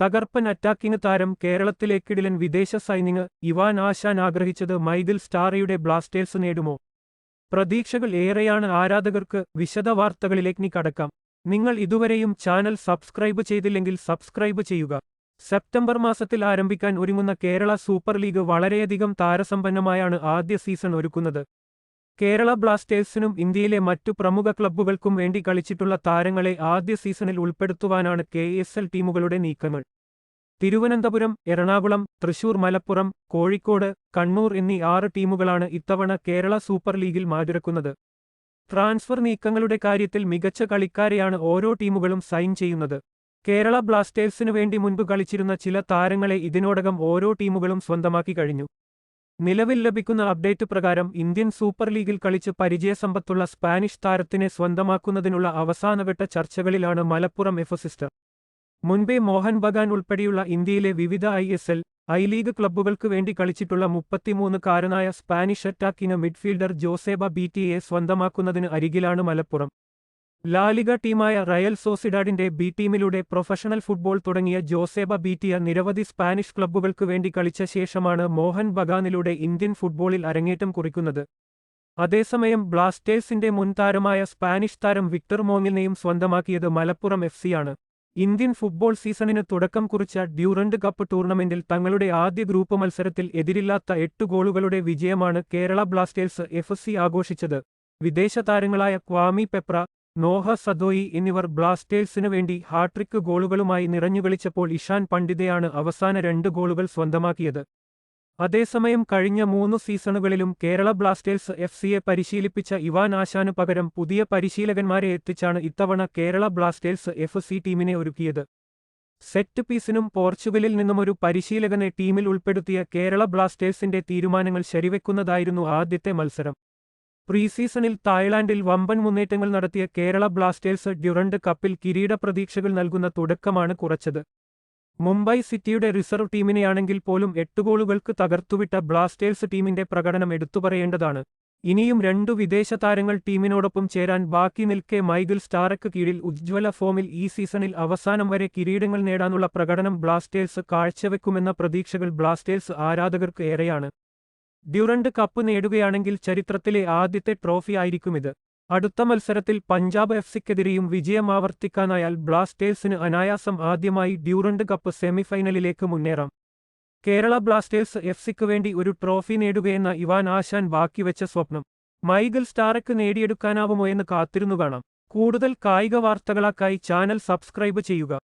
തകർപ്പൻ അറ്റാക്കിംഗ് താരം കേരളത്തിലേക്കിടിലൻ വിദേശ സൈനിങ് ഇവാൻ ആശാൻ ആഗ്രഹിച്ചത് മൈദിൽ സ്റ്റാറയുടെ ബ്ലാസ്റ്റേഴ്സ് നേടുമോ? പ്രതീക്ഷകൾ ഏറെയാണ് ആരാധകർക്ക് വിശദ വിശദവാർത്തകളിലേക്ക് കടക്കാം. നിങ്ങൾ ഇതുവരെയും ചാനൽ സബ്സ്ക്രൈബ് ചെയ്തില്ലെങ്കിൽ സബ്സ്ക്രൈബ് ചെയ്യുക. സെപ്റ്റംബർ മാസത്തിൽ ആരംഭിക്കാൻ ഒരുങ്ങുന്ന കേരള സൂപ്പർ ലീഗ് വളരെയധികം താരസമ്പന്നമായാണ് ആദ്യ സീസൺ ഒരുക്കുന്നത്. കേരള ബ്ലാസ്റ്റേഴ്സിനും ഇന്ത്യയിലെ മറ്റു പ്രമുഖ ക്ലബ്ബുകൾക്കും വേണ്ടി കളിച്ചിട്ടുള്ള താരങ്ങളെ ആദ്യ സീസണിൽ ഉൾപ്പെടുത്തുവാനാണ് കെ എസ് എൽ ടീമുകളുടെ നീക്കങ്ങൾ. തിരുവനന്തപുരം എറണാകുളം തൃശൂർ മലപ്പുറം കോഴിക്കോട് കണ്ണൂർ എന്നീ ആറ് ടീമുകളാണ് ഇത്തവണ കേരള സൂപ്പർ ലീഗിൽ മാതിരക്കുന്നത് ട്രാൻസ്ഫർ നീക്കങ്ങളുടെ കാര്യത്തിൽ മികച്ച കളിക്കാരെയാണ് ഓരോ ടീമുകളും സൈൻ ചെയ്യുന്നത്. കേരള ബ്ലാസ്റ്റേഴ്സിനു വേണ്ടി മുൻപ് കളിച്ചിരുന്ന ചില താരങ്ങളെ ഇതിനോടകം ഓരോ ടീമുകളും സ്വന്തമാക്കി കഴിഞ്ഞു. നിലവിൽ ലഭിക്കുന്ന അപ്ഡേറ്റ് പ്രകാരം ഇന്ത്യൻ സൂപ്പർ ലീഗിൽ കളിച്ച് പരിചയസമ്പത്തുള്ള സ്പാനിഷ് താരത്തിനെ സ്വന്തമാക്കുന്നതിനുള്ള അവസാനവട്ട ചർച്ചകളിലാണ് മലപ്പുറം എഫോസിസ്റ്റർ മുൻപേ മോഹൻ ബഗാൻ ഉൾപ്പെടെയുള്ള ഇന്ത്യയിലെ വിവിധ I S L I league ക്ലബ്ബുകൾക്ക് വേണ്ടി കളിച്ചിട്ടുള്ള മുപ്പത്തിമൂന്നുകാരനായ സ്പാനിഷ് അറ്റാക്കിന് മിഡ്ഫീൽഡർ ജോസേബ ബീറ്റിയെ സ്വന്തമാക്കുന്നതിന് അരികിലാണ് മലപ്പുറം. ലാലിഗ ടീമായ റയൽ സോസിഡാഡിന്റെ ബി ടീമിലൂടെ പ്രൊഫഷണൽ ഫുട്ബോൾ തുടങ്ങിയ ജോസേബ ബീറ്റിയ നിരവധി സ്പാനിഷ് ക്ലബ്ബുകൾക്ക് വേണ്ടി കളിച്ച ശേഷമാണ് മോഹൻ ബഗാനിലൂടെ ഇന്ത്യൻ ഫുട്ബോളിൽ അരങ്ങേറ്റം കുറിക്കുന്നത്. അതേസമയം ബ്ലാസ്റ്റേഴ്സിന്റെ മുൻ താരമായ സ്പാനിഷ് താരം വിക്ടർ മോങ്ങിനെയും സ്വന്തമാക്കിയത് മലപ്പുറം എഫ് സിയാണ് ഇന്ത്യൻ ഫുട്ബോൾ സീസണിന് തുടക്കം കുറിച്ച ഡ്യൂറന്റ് കപ്പ് ടൂർണമെന്റിൽ തങ്ങളുടെ ആദ്യ ഗ്രൂപ്പ് മത്സരത്തിൽ എതിരില്ലാത്ത എട്ട് ഗോളുകളുടെ വിജയമാണ് കേരള ബ്ലാസ്റ്റേഴ്സ് എഫ് സി ആഘോഷിച്ചത്. വിദേശ താരങ്ങളായ ക്വാമി പെപ്ര നോഹ സദോയി എന്നിവർ ബ്ലാസ്റ്റേഴ്സിനു വേണ്ടി ഹാട്രിക്ക് ഗോളുകളുമായി നിറഞ്ഞു വിളിച്ചപ്പോൾ ഇഷാൻ പണ്ഡിതയാണ് അവസാന രണ്ട് ഗോളുകൾ സ്വന്തമാക്കിയത്. അതേസമയം കഴിഞ്ഞ മൂന്ന് സീസണുകളിലും കേരള ബ്ലാസ്റ്റേഴ്സ് എഫ് സിയെ പരിശീലിപ്പിച്ച ഇവാൻ ആശാനു പകരം പുതിയ പരിശീലകന്മാരെ എത്തിച്ചാണ് ഇത്തവണ കേരള ബ്ലാസ്റ്റേഴ്സ് എഫ് സി ടീമിനെ ഒരുക്കിയത്. സെറ്റ് പീസിനും പോർച്ചുഗലിൽ നിന്നുമൊരു പരിശീലകനെ ടീമിൽ ഉൾപ്പെടുത്തിയ കേരള ബ്ലാസ്റ്റേഴ്സിന്റെ തീരുമാനങ്ങൾ ശരിവെക്കുന്നതായിരുന്നു ആദ്യത്തെ മത്സരം. പ്രീസീസണിൽ തായ്ലാന്റിൽ വമ്പൻ മുന്നേറ്റങ്ങൾ നടത്തിയ കേരള ബ്ലാസ്റ്റേഴ്സ് ഡ്യുറണ്ട് കപ്പിൽ കിരീട പ്രതീക്ഷകൾ നൽകുന്ന തുടക്കമാണ് കുറച്ചത്. മുംബൈ സിറ്റിയുടെ റിസർവ് ടീമിനെയാണെങ്കിൽ പോലും എട്ട് ഗോളുകൾക്ക് തകർത്തുവിട്ട ബ്ലാസ്റ്റേഴ്സ് ടീമിന്റെ പ്രകടനം എടുത്തുപറയേണ്ടതാണ്. ഇനിയും രണ്ടു വിദേശ താരങ്ങൾ ടീമിനോടൊപ്പം ചേരാൻ ബാക്കി നിൽക്കെ മൈഗിൾ സ്റ്റാറക്ക് കീഴിൽ ഉജ്ജ്വല ഫോമിൽ ഈ സീസണിൽ അവസാനം വരെ കിരീടങ്ങൾ നേടാനുള്ള പ്രകടനം ബ്ലാസ്റ്റേഴ്സ് കാഴ്ചവെക്കുമെന്ന പ്രതീക്ഷകൾ ബ്ലാസ്റ്റേഴ്സ് ആരാധകർക്ക് ഏറെയാണ്. ഡ്യൂറന്റ് കപ്പ് നേടുകയാണെങ്കിൽ ചരിത്രത്തിലെ ആദ്യത്തെ ട്രോഫി ആയിരിക്കുമിത്. അടുത്ത മത്സരത്തിൽ പഞ്ചാബ് എഫ് സിക്കെതിരെയും വിജയം ആവർത്തിക്കാനായാൽ ബ്ലാസ്റ്റേഴ്സിന് അനായാസം ആദ്യമായി ഡ്യൂറന്റ് കപ്പ് സെമിഫൈനലിലേക്ക് മുന്നേറാം. കേരള ബ്ലാസ്റ്റേഴ്സ് എഫ് സിക്ക് വേണ്ടി ഒരു ട്രോഫി നേടുകയെന്ന ഇവാൻ ആശാൻ ബാക്കിവെച്ച സ്വപ്നം. മൈഗിൾ സ്റ്റാറയ്ക്ക് നേടിയെടുക്കാനാവുമോ എന്ന് കാത്തിരുന്നു കാണാം. കൂടുതൽ കായിക വാർത്തകളാക്കായി ചാനൽ സബ്സ്ക്രൈബ് ചെയ്യുക.